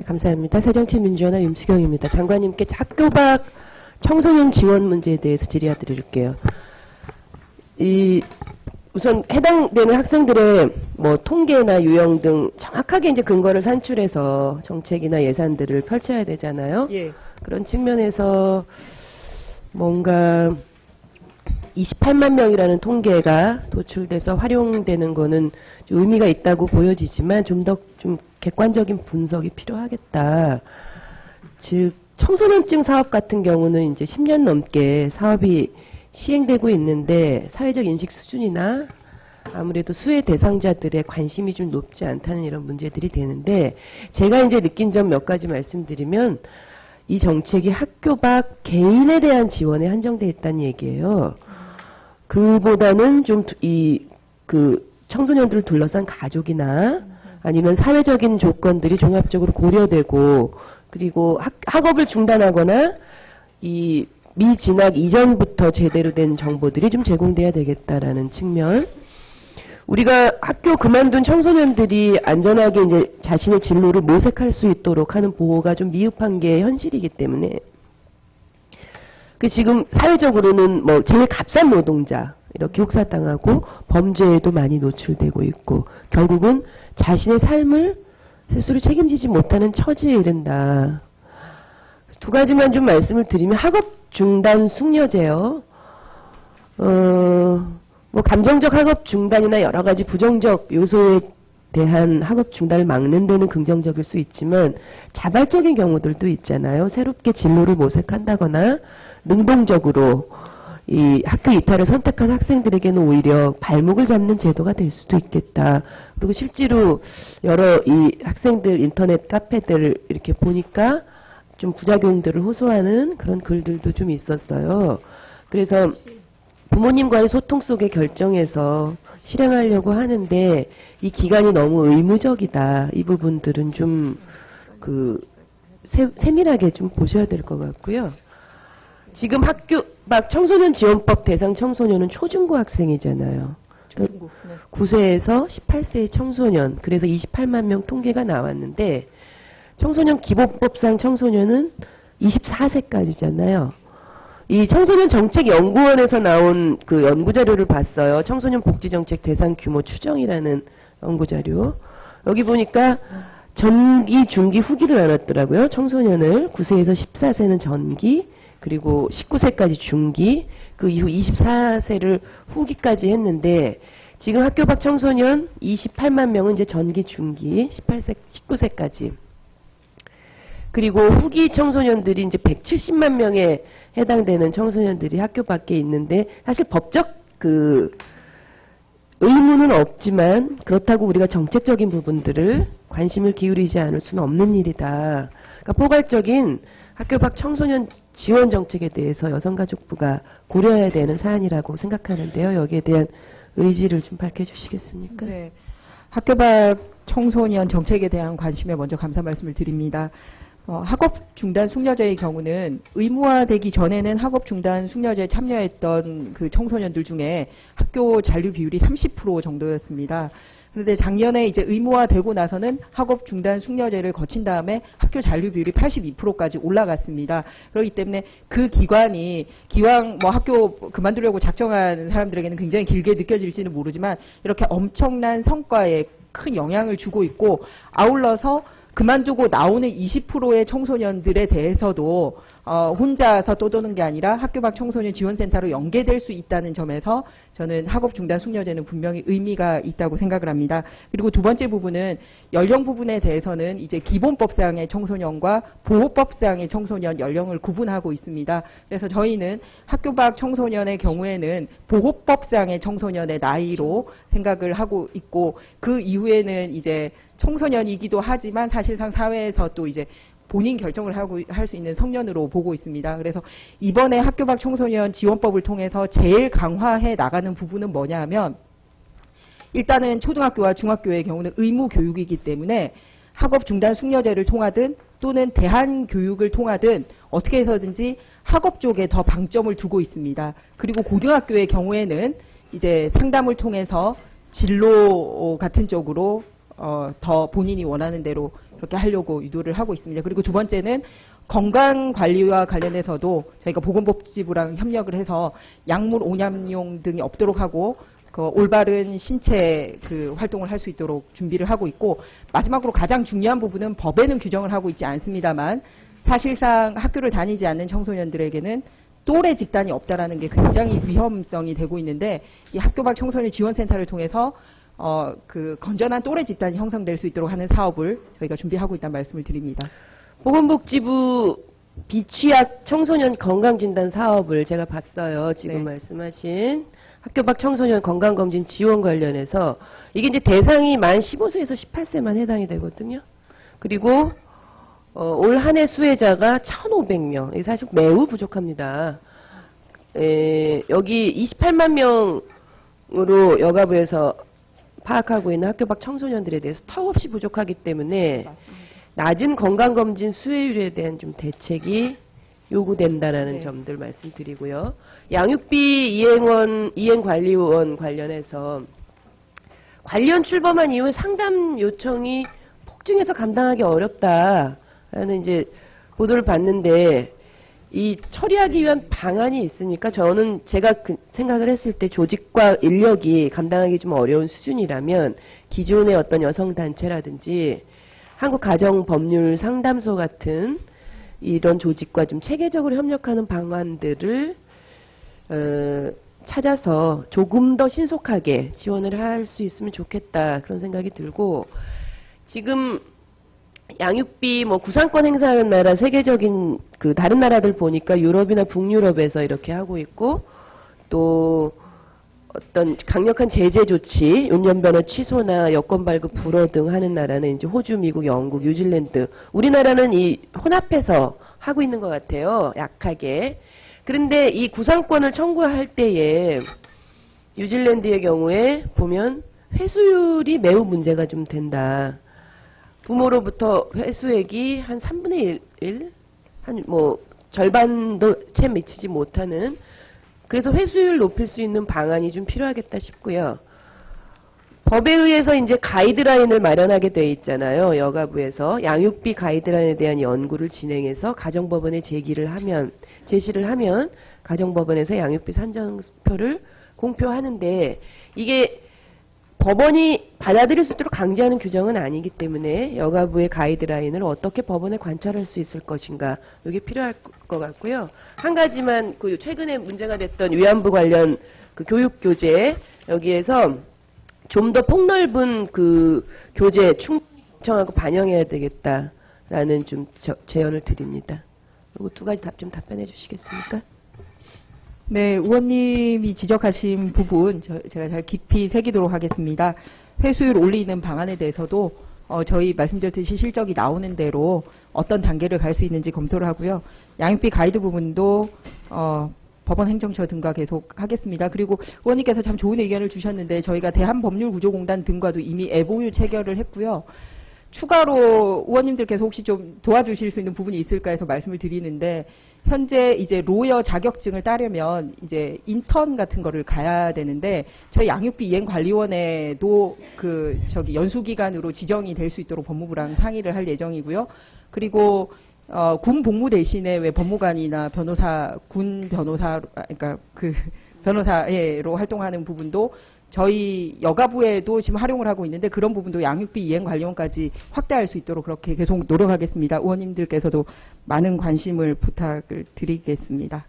네, 감사합니다. 새정치민주연합 임수경입니다. 장관님께 학교 밖 청소년 지원 문제에 대해서 질의해 드릴게요. 이 우선 해당되는 학생들의 뭐 통계나 유형 등 정확하게 이제 근거를 산출해서 정책이나 예산들을 펼쳐야 되잖아요. 예. 그런 측면에서 뭔가 28만 명이라는 통계가 도출돼서 활용되는 거는 좀 의미가 있다고 보여지지만 좀 더좀 객관적인 분석이 필요하겠다. 즉 청소년증 사업 같은 경우는 이제 10년 넘게 사업이 시행되고 있는데 사회적 인식 수준이나 아무래도 수혜 대상자들의 관심이 좀 높지 않다는 이런 문제들이 되는데 제가 이제 느낀 점 몇 가지 말씀드리면 이 정책이 학교 밖 개인에 대한 지원에 한정돼 있다는 얘기예요. 그보다는 좀 이 그 청소년들을 둘러싼 가족이나 아니면 사회적인 조건들이 종합적으로 고려되고 그리고 학, 학업을 중단하거나 이 미진학 이전부터 제대로 된 정보들이 좀 제공돼야 되겠다라는 측면. 우리가 학교 그만둔 청소년들이 안전하게 이제 자신의 진로를 모색할 수 있도록 하는 보호가 좀 미흡한 게 현실이기 때문에 그 지금 사회적으로는 뭐 제일 값싼 노동자 이렇게 혹사당하고 범죄에도 많이 노출되고 있고 결국은 자신의 삶을 스스로 책임지지 못하는 처지에 이른다. 두 가지만 좀 말씀을 드리면 학업 중단 숙려제요. 어, 뭐 감정적 학업 중단이나 여러 가지 부정적 요소에 대한 학업 중단을 막는 데는 긍정적일 수 있지만 자발적인 경우들도 있잖아요. 새롭게 진로를 모색한다거나 능동적으로 이 학교 이탈을 선택한 학생들에게는 오히려 발목을 잡는 제도가 될 수도 있겠다. 그리고 실제로 여러 이 학생들 인터넷 카페들 이렇게 보니까 좀 부작용들을 호소하는 그런 글들도 좀 있었어요. 그래서 부모님과의 소통 속의 결정에서 실행하려고 하는데 이 기간이 너무 의무적이다. 이 부분들은 좀 그 세밀하게 좀 보셔야 될 것 같고요. 지금 학교 막 청소년 지원법 대상 청소년은 초중고 학생이잖아요. 중고. 네. 9세에서 18세의 청소년, 그래서 28만 명 통계가 나왔는데, 청소년 기본법상 청소년은 24세까지잖아요. 이 청소년 정책 연구원에서 나온 그 연구 자료를 봤어요. 청소년 복지 정책 대상 규모 추정이라는 연구 자료. 여기 보니까 전기, 중기, 후기를 나눴더라고요. 청소년을 9세에서 14세는 전기, 그리고 19세까지 중기, 그 이후 24세를 후기까지 했는데 지금 학교 밖 청소년 28만 명은 이제 전기, 중기, 18세, 19세까지. 그리고 후기 청소년들이 이제 170만 명에 해당되는 청소년들이 학교 밖에 있는데 사실 법적 그 의무는 없지만 그렇다고 우리가 정책적인 부분들을 관심을 기울이지 않을 수는 없는 일이다. 그러니까 포괄적인 학교 밖 청소년 지원 정책에 대해서 여성가족부가 고려해야 되는 사안이라고 생각하는데요. 여기에 대한 의지를 좀 밝혀주시겠습니까? 네. 학교 밖 청소년 정책에 대한 관심에 먼저 감사 말씀을 드립니다. 어, 학업 중단 숙려제의 경우는 의무화되기 전에는 학업 중단 숙려제에 참여했던 그 청소년들 중에 학교 잔류 비율이 30% 정도였습니다. 그런데 작년에 이제 의무화되고 나서는 학업 중단 숙려제를 거친 다음에 학교 잔류 비율이 82%까지 올라갔습니다. 그렇기 때문에 그 기관이 기왕 뭐 학교 그만두려고 작정한 사람들에게는 굉장히 길게 느껴질지는 모르지만 이렇게 엄청난 성과에 큰 영향을 주고 있고 아울러서 그만두고 나오는 20%의 청소년들에 대해서도 어, 혼자서 떠도는 게 아니라 학교 밖 청소년 지원센터로 연계될 수 있다는 점에서 저는 학업 중단 숙려제는 분명히 의미가 있다고 생각을 합니다. 그리고 두 번째 부분은 연령 부분에 대해서는 이제 기본법상의 청소년과 보호법상의 청소년 연령을 구분하고 있습니다. 그래서 저희는 학교 밖 청소년의 경우에는 보호법상의 청소년의 나이로 생각을 하고 있고 그 이후에는 이제 청소년이기도 하지만 사실상 사회에서 또 이제 본인 결정을 하고 할 수 있는 성년으로 보고 있습니다. 그래서 이번에 학교 밖 청소년 지원법을 통해서 제일 강화해 나가는 부분은 뭐냐 하면 일단은 초등학교와 중학교의 경우는 의무 교육이기 때문에 학업 중단 숙려제를 통하든 또는 대한 교육을 통하든 어떻게 해서든지 학업 쪽에 더 방점을 두고 있습니다. 그리고 고등학교의 경우에는 이제 상담을 통해서 진로 같은 쪽으로 어, 더 본인이 원하는 대로 그렇게 하려고 유도를 하고 있습니다. 그리고 두 번째는 건강 관리와 관련해서도 저희가 보건복지부랑 협력을 해서 약물 오염용 등이 없도록 하고 그 올바른 신체 그 활동을 할 수 있도록 준비를 하고 있고 마지막으로 가장 중요한 부분은 법에는 규정을 하고 있지 않습니다만 사실상 학교를 다니지 않는 청소년들에게는 또래 집단이 없다라는 게 굉장히 위험성이 되고 있는데 이 학교 밖 청소년 지원센터를 통해서 어 그 건전한 또래 집단이 형성될 수 있도록 하는 사업을 저희가 준비하고 있다는 말씀을 드립니다. 보건복지부 비취약 청소년 건강진단 사업을 제가 봤어요. 지금 네. 말씀하신 학교 밖 청소년 건강검진 지원 관련해서 이게 이제 대상이 만 15세에서 18세만 해당이 되거든요. 그리고 어, 올 한 해 수혜자가 1,500명. 이게 사실 매우 부족합니다. 에, 여기 28만 명으로 여가부에서 파악하고 있는 학교 밖 청소년들에 대해서 턱없이 부족하기 때문에 낮은 건강검진 수혜율에 대한 좀 대책이 요구된다라는 네. 점들 말씀드리고요. 양육비 이행원, 이행관리원 관련해서 관련 출범한 이후에 상담 요청이 폭증해서 감당하기 어렵다라는 이제 보도를 봤는데 이 처리하기 위한 방안이 있으니까 저는 제가 그 생각을 했을 때 조직과 인력이 감당하기 좀 어려운 수준이라면 기존의 어떤 여성 단체라든지 한국 가정 법률 상담소 같은 이런 조직과 좀 체계적으로 협력하는 방안들을 어, 찾아서 조금 더 신속하게 지원을 할 수 있으면 좋겠다 그런 생각이 들고 지금 양육비 뭐 구상권 행사하는 나라 세계적인 그 다른 나라들 보니까 유럽이나 북유럽에서 이렇게 하고 있고 또 어떤 강력한 제재 조치, 운전면허 취소나 여권 발급 불허 등 하는 나라는 이제 호주, 미국, 영국, 뉴질랜드. 우리나라는 이 혼합해서 하고 있는 것 같아요. 약하게. 그런데 이 구상권을 청구할 때에 뉴질랜드의 경우에 보면 회수율이 매우 문제가 좀 된다. 부모로부터 회수액이 한 3분의 1, 한 뭐 절반도 채 미치지 못하는 그래서 회수율 높일 수 있는 방안이 좀 필요하겠다 싶고요. 법에 의해서 이제 가이드라인을 마련하게 돼 있잖아요. 여가부에서 양육비 가이드라인에 대한 연구를 진행해서 가정법원에 제기를 하면 제시를 하면 가정법원에서 양육비 산정표를 공표하는데 이게 법원이 받아들일 수 있도록 강제하는 규정은 아니기 때문에 여가부의 가이드라인을 어떻게 법원에 관찰할 수 있을 것인가 이게 필요할 것 같고요. 한 가지만 그 최근에 문제가 됐던 위안부 관련 그 교육 교재 여기에서 좀 더 폭넓은 그 교재 충청하고 반영해야 되겠다라는 좀 저- 제언을 드립니다. 그리고 두 가지 답 좀 답변해 주시겠습니까? 네, 의원님이 지적하신 부분 저- 제가 잘 깊이 새기도록 하겠습니다. 회수율 올리는 방안에 대해서도 어, 저희 말씀드렸듯이 실적이 나오는 대로 어떤 단계를 갈 수 있는지 검토를 하고요. 양육비 가이드 부분도 어, 법원 행정처 등과 계속 하겠습니다. 그리고 의원님께서 참 좋은 의견을 주셨는데 저희가 대한법률구조공단 등과도 이미 애보유 체결을 했고요. 추가로 의원님들께서 혹시 좀 도와주실 수 있는 부분이 있을까 해서 말씀을 드리는데 현재 이제 로여 자격증을 따려면 이제 인턴 같은 거를 가야 되는데 저희 양육비 이행관리원에도 그 저기 연수 기관으로 지정이 될 수 있도록 법무부랑 상의를 할 예정이고요. 그리고 어, 군 복무 대신에 왜 법무관이나 변호사, 군 변호사, 아, 그러니까 그 변호사로 활동하는 부분도 저희 여가부에도 지금 활용을 하고 있는데 그런 부분도 양육비 이행 관리원까지 확대할 수 있도록 그렇게 계속 노력하겠습니다. 의원님들께서도 많은 관심을 부탁을 드리겠습니다.